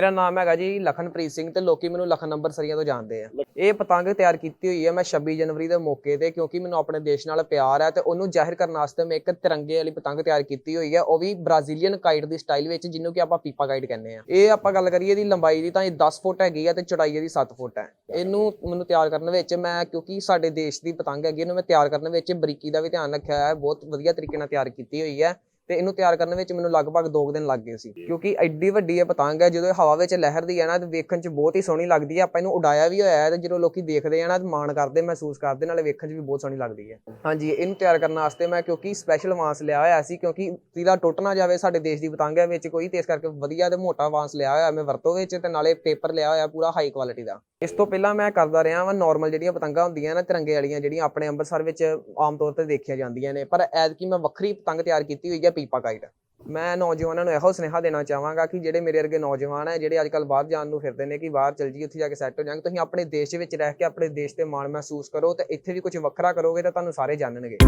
ਮੇਰਾ ਨਾਮ ਹੈਗਾ ਜੀ ਲਖਨਪ੍ਰੀਤ ਸਿੰਘ ਤੇ ਲੋਕੀ ਮੈਨੂੰ ਲਖਨ ਨੰਬਰ ਸਰੀਆਂ ਤੋਂ ਜਾਣਦੇ ਆ। ਇਹ ਪਤੰਗ ਤਿਆਰ ਕੀਤੀ ਹੋਈ ਹੈ ਮੈਂ 26 ਜਨਵਰੀ ਦੇ ਮੌਕੇ ਤੇ ਕਿਉਂਕਿ ਮੈਨੂੰ ਆਪਣੇ ਦੇਸ਼ ਨਾਲ ਪਿਆਰ ਹੈ ਤੇ ਉਹਨੂੰ ਜ਼ਾਹਿਰ ਕਰਨ ਵਾਸਤੇ ਮੈਂ ਇੱਕ ਤਿਰੰਗੇ ਵਾਲੀ ਪਤੰਗ ਤਿਆਰ ਕੀਤੀ ਹੋਈ ਹੈ। ਉਹ ਵੀ ਬ੍ਰਾਜ਼ੀਲੀਅਨ ਕਾਈਟ ਦੀ ਸਟਾਈਲ ਵਿੱਚ, ਜਿਹਨੂੰ ਕਿ ਆਪਾਂ ਪੀਪਾ ਕਾਈਟ ਕਹਿੰਦੇ ਆ। ਇਹ ਆਪਾਂ ਗੱਲ ਕਰੀਏ ਇਹਦੀ ਲੰਬਾਈ ਦੀ ਤਾਂ ਇਹ 10 ਫੁੱਟ ਹੈਗੀ ਹੈ ਤੇ ਚੌੜਾਈ ਇਹਦੀ 7 ਫੁੱਟ ਹੈ। ਇਹਨੂੰ ਮੈਨੂੰ ਤਿਆਰ ਕਰਨ ਵਿੱਚ ਮੈਂ, ਕਿਉਂਕਿ ਸਾਡੇ ਦੇਸ਼ ਦੀ ਪਤੰਗ ਹੈਗੀ, ਇਹਨੂੰ ਮੈਂ ਤਿਆਰ ਕਰਨ ਵਿੱਚ ਬਰੀਕੀ ਦਾ ਵੀ ਧਿਆਨ ਰੱਖਿਆ ਹੈ। ਬਹੁਤ ਵਧੀਆ ਤਰੀਕੇ ਨਾਲ ਤਿਆਰ ਕੀਤੀ ਹੋਈ ਹੈ। ਤੇ ਇਹਨੂੰ ਤਿਆਰ ਕਰਨ ਵਿੱਚ ਮੈਨੂੰ ਲਗਭਗ 2 ਦਿਨ ਲੱਗ ਗਏ ਸੀ। ਕਿਉਂਕਿ ਐਡੀ ਵੱਡੀ ਇਹ ਪਤੰਗ ਹੈ ਜਦੋਂ ਇਹ ਹਵਾ ਵਿੱਚ ਲਹਿਰਦੀ ਹੈ ਨਾ ਤੇ ਵੇਖਣ 'ਚ ਬਹੁਤ ਹੀ ਸੋਹਣੀ ਲੱਗਦੀ ਹੈ। ਆਪਾਂ ਇਹਨੂੰ ਉਡਾਇਆ ਵੀ ਹੋਇਆ ਹੈ ਤੇ ਜਦੋਂ ਲੋਕੀ ਦੇਖਦੇ ਆ ਨਾ ਤੇ ਮਾਣ ਕਰਦੇ ਮਹਿਸੂਸ ਕਰਦੇ ਨਾਲੇ ਵੇਖਣ 'ਚ ਵੀ ਬਹੁਤ ਸੋਹਣੀ ਲੱਗਦੀ ਹੈ। ਹਾਂਜੀ ਇਹਨੂੰ ਤਿਆਰ ਕਰਨ ਵਾਸਤੇ ਮੈਂ ਕਿਉਂਕਿ ਸਪੈਸ਼ਲ ਵਾਂਸ ਲਿਆ ਹੋਇਆ ਸੀ ਕਿਉਂਕਿ ਤੀਰਾ ਟੁੱਟ ਨਾ ਜਾਵੇ ਸਾਡੇ ਦੇਸ਼ ਦੀ ਪਤੰਗ ਹੈ ਵਿੱਚ ਕੋਈ ਤੇ ਇਸ ਕਰਕੇ ਵਧੀਆ ਤੇ ਮੋਟਾ ਵਾਂਸ ਲਿਆ ਹੋਇਆ ਮੈਂ ਵਰਤੋਂ ਵਿੱਚ ਤੇ ਨਾਲੇ ਪੇਪਰ ਲਿਆ ਹੋਇਆ ਪੂਰਾ ਹਾਈ ਕੁਆਲਿਟੀ ਦਾ। ਇਸ ਤੋਂ ਪਹਿਲਾਂ ਮੈਂ ਕਰਦਾ ਰਿਹਾ ਵਾਂ ਨਾਰਮਲ ਜਿਹੜੀਆਂ ਪਤੰਗਾਂ ਹੁੰਦੀਆਂ ਨਾ ਤਿਰੰਗੇ ਵਾਲੀਆਂ ਜਿਹੜੀਆਂ ਆਪਣੇ ਅੰਮ੍ਰਿਤਸਰ ਵਿੱਚ ਆਮ ਤੌਰ ਤੇ ਦੇਖੀਆਂ ਜਾਂਦੀਆਂ ਨੇ। ਪਰ ਐਤਕੀ ਮੈਂ ਵੱਖਰੀ ਪਤੰਗ ਤਿਆਰ ਕੀਤੀ ਹੋਈ ਹੈ ਪੀਪਾ ਕਾਈਟ ਮੈਂ ਨੌਜਵਾਨਾਂ ਨੂੰ ਇਹੋ ਸੁਨੇਹਾ ਦੇਣਾ ਚਾਹਾਂਗਾ ਕਿ ਜਿਹੜੇ ਮੇਰੇ ਵਰਗੇ ਨੌਜਵਾਨ ਹੈ ਜਿਹੜੇ ਅੱਜਕੱਲ ਬਾਹਰ ਜਾਣ ਨੂੰ ਫਿਰਦੇ ਨੇ ਕਿ ਬਾਹਰ ਚਲ ਜੀ ਉੱਥੇ ਜਾ ਕੇ ਸੈੱਟ ਹੋ ਜਾਵਾਂਗੇ, ਤੁਸੀਂ ਆਪਣੇ ਦੇਸ਼ ਵਿੱਚ ਰਹਿ ਕੇ ਆਪਣੇ ਦੇਸ਼ ਤੇ ਮਾਣ ਮਹਿਸੂਸ ਕਰੋ ਤੇ ਇੱਥੇ ਵੀ ਕੁਝ ਵੱਖਰਾ ਕਰੋਗੇ ਤਾਂ ਤੁਹਾਨੂੰ ਸਾਰੇ ਜਾਣਨਗੇ।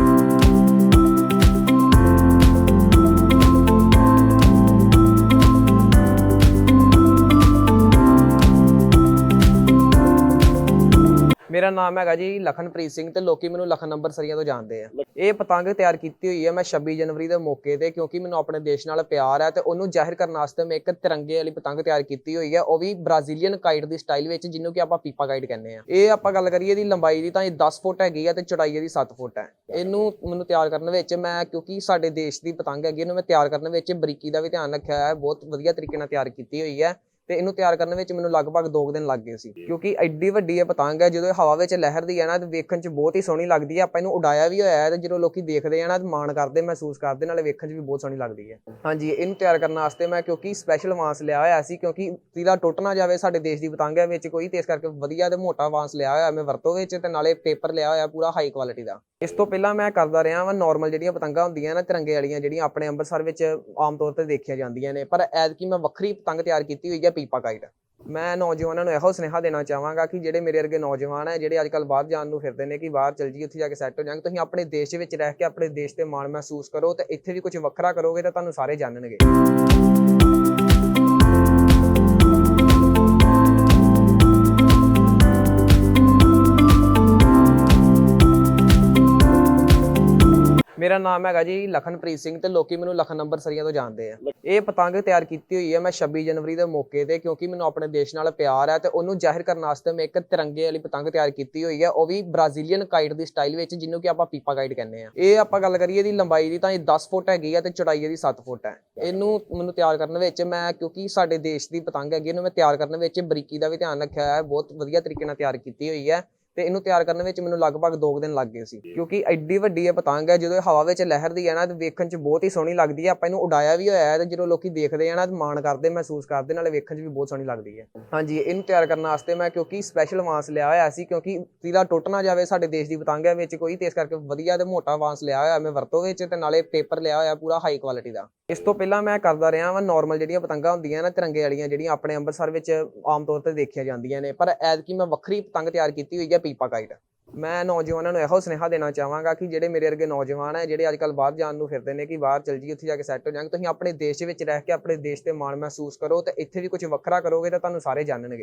ਮੇਰਾ ਨਾਮ ਹੈਗਾ ਜੀ ਲਖਨਪ੍ਰੀਤ ਸਿੰਘ ਤੇ ਲੋਕੀ ਮੈਨੂੰ ਲਖਨ ਨੰਬਰ ਸਰੀਆਂ ਤੋਂ ਜਾਣਦੇ ਆ। ਇਹ ਪਤੰਗ ਤਿਆਰ ਕੀਤੀ ਹੋਈ ਹੈ ਮੈਂ 26 ਜਨਵਰੀ ਦੇ ਮੌਕੇ ਤੇ ਕਿਉਂਕਿ ਮੈਨੂੰ ਆਪਣੇ ਦੇਸ਼ ਨਾਲ ਪਿਆਰ ਹੈ ਤੇ ਉਹਨੂੰ ਜ਼ਾਹਿਰ ਕਰਨ ਵਾਸਤੇ ਮੈਂ ਇੱਕ ਤਿਰੰਗੇ ਵਾਲੀ ਪਤੰਗ ਤਿਆਰ ਕੀਤੀ ਹੋਈ ਹੈ। ਉਹ ਵੀ ਬ੍ਰਾਜ਼ੀਲੀਅਨ ਕਾਈਟ ਦੀ ਸਟਾਈਲ ਵਿੱਚ, ਜਿਹਨੂੰ ਕਿ ਆਪਾਂ ਪੀਪਾ ਕਾਈਟ ਕਹਿੰਦੇ ਆ। ਇਹ ਆਪਾਂ ਗੱਲ ਕਰੀਏ ਇਹਦੀ ਲੰਬਾਈ ਦੀ ਤਾਂ ਇਹ 10 ਫੁੱਟ ਹੈਗੀ ਹੈ ਤੇ ਚੌੜਾਈ ਇਹਦੀ 7 ਫੁੱਟ ਹੈ। ਇਹਨੂੰ ਮੈਨੂੰ ਤਿਆਰ ਕਰਨ ਵਿੱਚ ਮੈਂ, ਕਿਉਂਕਿ ਸਾਡੇ ਦੇਸ਼ ਦੀ ਪਤੰਗ ਹੈਗੀ, ਇਹਨੂੰ ਮੈਂ ਤਿਆਰ ਕਰਨ ਵਿੱਚ ਬਰੀਕੀ ਦਾ ਵੀ ਧਿਆਨ ਰੱਖਿਆ ਹੈ। ਬਹੁਤ ਵਧੀਆ ਤਰੀਕੇ ਨਾਲ ਤਿਆਰ ਕੀਤੀ ਹੋਈ ਹੈ। ਤੇ ਇਹਨੂੰ ਤਿਆਰ ਕਰਨ ਵਿੱਚ ਮੈਨੂੰ ਲਗਭਗ 2 ਦਿਨ ਲੱਗ ਗਏ ਸੀ। ਕਿਉਂਕਿ ਐਡੀ ਵੱਡੀ ਇਹ ਪਤੰਗ ਹੈ, ਜਦੋਂ ਇਹ ਹਵਾ ਵਿੱਚ ਲਹਿਰਦੀ ਹੈ ਨਾ, ਤੇ ਵੇਖਣ 'ਚ ਬਹੁਤ ਹੀ ਸੋਹਣੀ ਲੱਗਦੀ ਹੈ। ਆਪਾਂ ਇਹਨੂੰ ਉਡਾਇਆ ਵੀ ਹੋਇਆ ਹੈ ਤੇ ਜਦੋਂ ਲੋਕੀ ਦੇਖਦੇ ਆ ਨਾ, ਤੇ ਮਾਣ ਕਰਦੇ, ਮਹਿਸੂਸ ਕਰਦੇ, ਨਾਲੇ ਵੇਖਣ 'ਚ ਵੀ ਬਹੁਤ ਸੋਹਣੀ ਲੱਗਦੀ ਹੈ। ਹਾਂਜੀ, ਇਹਨੂੰ ਤਿਆਰ ਕਰਨ ਵਾਸਤੇ ਮੈਂ ਕਿਉਂਕਿ ਸਪੈਸ਼ਲ ਵਾਂਸ ਲਿਆ ਹੋਇਆ ਸੀ, ਕਿਉਂਕਿ ਤੀਰਾ ਟੁੱਟ ਨਾ ਜਾਵੇ, ਸਾਡੇ ਦੇਸ਼ ਦੀ ਪਤੰਗ ਹੈ ਵਿੱਚ ਕੋਈ, ਤੇ ਇਸ ਕਰਕੇ ਵਧੀਆ ਤੇ ਮੋਟਾ ਵਾਂਸ ਲਿਆ ਹੋਇਆ ਮੈਂ ਵਰਤੋਂ ਵਿੱਚ, ਤੇ ਨਾਲੇ ਪੇਪਰ ਲਿਆ ਹੋਇਆ ਪੂਰਾ ਹਾਈ ਕੁਆਲਿਟੀ ਦਾ। ਇਸ ਤੋਂ ਪਹਿਲਾਂ ਮੈਂ ਕਰਦਾ ਰਿਹਾ ਵਾਂ ਨਾਰਮਲ ਜਿਹੜੀਆਂ ਪਤੰਗਾਂ ਹੁੰਦੀਆਂ ਨਾ, ਤਿਰੰਗੇ ਵਾਲੀਆਂ, ਜਿਹੜੀਆਂ ਆਪਣੇ ਅੰਮ੍ਰਿਤਸਰ ਵਿੱਚ ਆਮ ਤੌਰ ਤੇ ਦੇਖੀਆਂ ਜਾਂਦੀਆਂ ਨੇ। ਪਰ ਐਤਕੀ ਮੈਂ ਵੱਖਰੀ ਪਤੰਗ ਤਿਆਰ ਕੀਤੀ ਹੋਈ ਹੈ ਪੀਪਾ ਕਾਈਟ। ਮੈਂ ਨੌਜਵਾਨਾਂ ਨੂੰ ਇਹੋ ਸੁਨੇਹਾ ਦੇਣਾ ਚਾਹਾਂਗਾ ਕਿ ਜਿਹੜੇ ਮੇਰੇ ਵਰਗੇ ਨੌਜਵਾਨ ਹੈ ਜਿਹੜੇ ਅੱਜਕੱਲ ਬਾਹਰ ਜਾਣ ਨੂੰ ਫਿਰਦੇ ਨੇ ਕਿ ਬਾਹਰ ਚਲ ਜੀ ਉੱਥੇ ਜਾ ਕੇ ਸੈੱਟ ਹੋ ਜਾਵਾਂਗੇ, ਤੁਸੀਂ ਆਪਣੇ ਦੇਸ਼ ਵਿੱਚ ਰਹਿ ਕੇ ਆਪਣੇ ਦੇਸ਼ ਤੇ ਮਾਣ ਮਹਿਸੂਸ ਕਰੋ ਤੇ ਇੱਥੇ ਵੀ ਕੁਝ ਵੱਖਰਾ ਕਰੋਗੇ ਤਾਂ ਤੁਹਾਨੂੰ ਸਾਰੇ ਜਾਣਨਗੇ। ਮੇਰਾ ਨਾਮ ਹੈਗਾ ਜੀ ਲਖਨਪ੍ਰੀਤ ਸਿੰਘ ਤੇ ਲੋਕੀ ਮੈਨੂੰ ਲਖਨ ਨੰਬਰ ਸਰੀਆਂ ਤੋਂ ਜਾਣਦੇ ਆ। ਇਹ ਪਤੰਗ ਤਿਆਰ ਕੀਤੀ ਹੋਈ ਹੈ ਮੈਂ 26 ਜਨਵਰੀ ਦੇ ਮੌਕੇ ਤੇ ਕਿਉਂਕਿ ਮੈਨੂੰ ਆਪਣੇ ਦੇਸ਼ ਨਾਲ ਪਿਆਰ ਹੈ ਤੇ ਉਹਨੂੰ ਜ਼ਾਹਿਰ ਕਰਨ ਵਾਸਤੇ ਮੈਂ ਇੱਕ ਤਿਰੰਗੇ ਵਾਲੀ ਪਤੰਗ ਤਿਆਰ ਕੀਤੀ ਹੋਈ ਹੈ। ਉਹ ਵੀ ਬ੍ਰਾਜ਼ੀਲੀਅਨ ਕਾਈਟ ਦੀ ਸਟਾਈਲ ਵਿੱਚ ਜਿਹਨੂੰ ਕਿ ਆਪਾਂ ਪੀਪਾ ਕਾਈਟ ਕਹਿੰਦੇ ਆ। ਇਹ ਆਪਾਂ ਗੱਲ ਕਰੀਏ ਇਹਦੀ ਲੰਬਾਈ ਦੀ ਤਾਂ ਇਹ 10 ਫੁੱਟ ਹੈਗੀ ਹੈ ਤੇ ਚੌੜਾਈ ਇਹਦੀ 7 ਫੁੱਟ ਹੈ। ਇਹਨੂੰ ਮੈਨੂੰ ਤਿਆਰ ਕਰਨ ਵਿੱਚ ਮੈਂ ਕਿਉਂਕਿ ਸਾਡੇ ਦੇਸ਼ ਦੀ ਪਤੰਗ ਹੈਗੀ ਇਹਨੂੰ ਮੈਂ ਤਿਆਰ ਕਰਨ ਵਿੱਚ ਬਰੀਕੀ ਦਾ ਵੀ ਧਿਆਨ ਰੱਖਿਆ ਹੈ। ਬਹੁਤ ਵਧੀਆ ਤਰੀਕੇ ਨਾਲ ਤਿਆਰ ਕੀਤੀ ਹੋਈ ਹੈ। ਤੇ ਇਹਨੂੰ ਤਿਆਰ ਕਰਨ ਵਿੱਚ ਮੈਨੂੰ ਲਗਭਗ 2 ਦਿਨ ਲੱਗ ਗਏ ਸੀ। ਕਿਉਂਕਿ ਐਡੀ ਵੱਡੀ ਇਹ ਪਤੰਗ ਹੈ, ਜਦੋਂ ਇਹ ਹਵਾ ਵਿੱਚ ਲਹਿਰਦੀ ਹੈ ਨਾ, ਤੇ ਵੇਖਣ 'ਚ ਬਹੁਤ ਹੀ ਸੋਹਣੀ ਲੱਗਦੀ ਹੈ। ਆਪਾਂ ਇਹਨੂੰ ਉਡਾਇਆ ਵੀ ਹੋਇਆ ਹੈ ਤੇ ਜਦੋਂ ਲੋਕੀ ਦੇਖਦੇ ਆ ਨਾ, ਤੇ ਮਾਣ ਕਰਦੇ, ਮਹਿਸੂਸ ਕਰਦੇ, ਨਾਲੇ ਵੇਖਣ 'ਚ ਵੀ ਬਹੁਤ ਸੋਹਣੀ ਲੱਗਦੀ ਹੈ। ਹਾਂਜੀ, ਇਹਨੂੰ ਤਿਆਰ ਕਰਨ ਵਾਸਤੇ ਮੈਂ ਕਿਉਂਕਿ ਸਪੈਸ਼ਲ ਵਾਂਸ ਲਿਆ ਹੋਇਆ ਸੀ, ਕਿਉਂਕਿ ਤੀਰਾ ਟੁੱਟ ਨਾ ਜਾਵੇ ਸਾਡੇ ਦੇਸ਼ ਦੀ ਪਤੰਗ ਹੈ ਵਿੱਚ ਕੋਈ, ਤੇ ਇਸ ਕਰਕੇ ਵਧੀਆ ਤੇ ਮੋਟਾ ਵਾਂਸ ਲਿਆ ਹੋਇਆ ਮੈਂ ਵਰਤੋਂ ਵਿੱਚ ਤੇ ਨਾਲੇ ਪੇਪਰ ਲਿਆ ਹੋਇਆ ਪੂਰਾ ਹਾਈ ਕੁਆਲਿਟੀ ਦਾ। ਇਸ ਤੋਂ ਪਹਿਲਾਂ ਮੈਂ ਕਰਦਾ ਰਿਹਾ ਵਾਂ ਨਾਰਮਲ ਜਿਹੜੀਆਂ ਪਤੰਗਾਂ ਹੁੰਦੀਆਂ ਨਾ ਤਿਰੰਗੇ ਵਾਲੀਆਂ, ਜਿਹੜੀਆਂ ਆਪਣੇ ਅੰਮ੍ਰਿਤਸਰ ਵਿੱਚ ਆਮ ਤੌਰ ਤੇ ਦੇਖੀਆਂ ਜਾਂਦੀਆਂ ਨੇ। ਪਰ ਐਤਕੀ ਮੈਂ ਵੱਖਰੀ ਪਤੰਗ ਤਿਆਰ ਕੀਤੀ ਹੋਈ ਹੈ ਪੀਪਾ ਕਾਈਟ। ਮੈਂ ਨੌਜਵਾਨਾਂ ਨੂੰ ਇਹੋ ਸੁਨੇਹਾ ਦੇਣਾ ਚਾਹਾਂਗਾ ਕਿ ਜਿਹੜੇ ਮੇਰੇ ਵਰਗੇ ਨੌਜਵਾਨ ਹੈ ਜਿਹੜੇ ਅੱਜਕੱਲ ਬਾਹਰ ਜਾਣ ਨੂੰ ਫਿਰਦੇ ਨੇ ਕਿ ਬਾਹਰ ਚਲ ਜੀ ਉੱਥੇ ਜਾ ਕੇ ਸੈੱਟ ਹੋ ਜਾਵਾਂਗੇ ਤੁਸੀਂ ਆਪਣੇ ਦੇਸ਼ ਵਿੱਚ ਰਹਿ ਕੇ ਆਪਣੇ ਦੇਸ਼ ਤੇ ਮਾਣ ਮਹਿਸੂਸ ਕਰੋ ਤੇ ਇੱਥੇ ਵੀ ਕੁਝ ਵੱਖਰਾ ਕਰੋਗੇ ਤਾਂ ਤੁਹਾਨੂੰ ਸਾਰੇ ਜਾਣਨਗੇ।